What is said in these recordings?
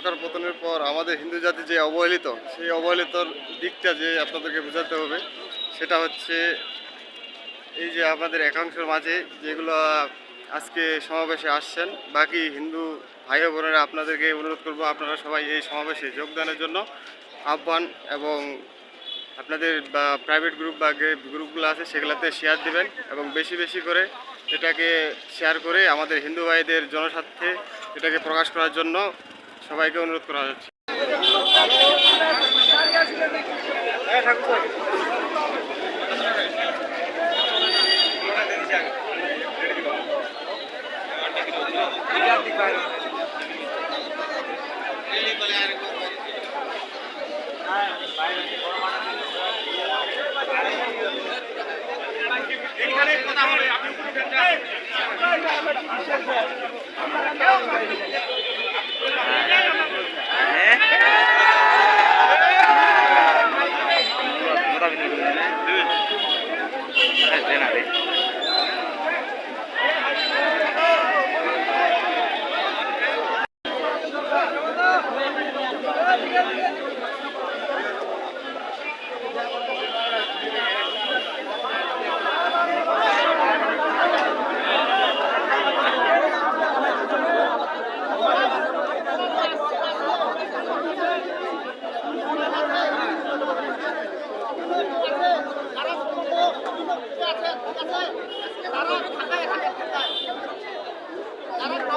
সরকার পতনের পর আমাদের হিন্দু জাতি যে অবহেলিত, সেই অবহেলিতর দিকটা যে আপনাদেরকে বোঝাতে হবে, সেটা হচ্ছে এই যে আমাদের একাংশের মাঝে যেগুলো আজকে সমাবেশে আসছেন, বাকি হিন্দু ভাই বোনেরা আপনাদেরকে অনুরোধ করব, আপনারা সবাই এই সমাবেশে যোগদানের জন্য আহ্বান এবং আপনাদের বা প্রাইভেট গ্রুপ বা গ্রুপগুলো আছে সেগুলোতে শেয়ার দিবেন এবং বেশি বেশি করে এটাকে শেয়ার করে আমাদের হিন্দু ভাইদের জনস্বার্থে এটাকে প্রকাশ করার জন্য সবাইকে অনুরোধ করা তারা কাউকে নিয়ে আসছেন এখানে তারা ম্যাক্সিমাম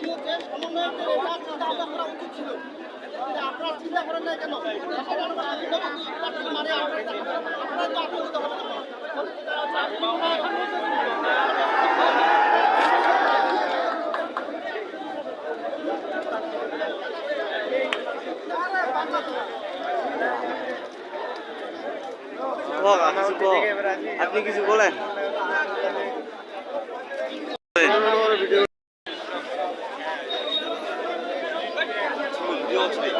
কাহিনী হচ্ছে সমন্বয়কদের এটা চিন্তা করা উচিত ছিল আপনারা চিন্তা করেন না কেন। আপনি কিছু বলেন 所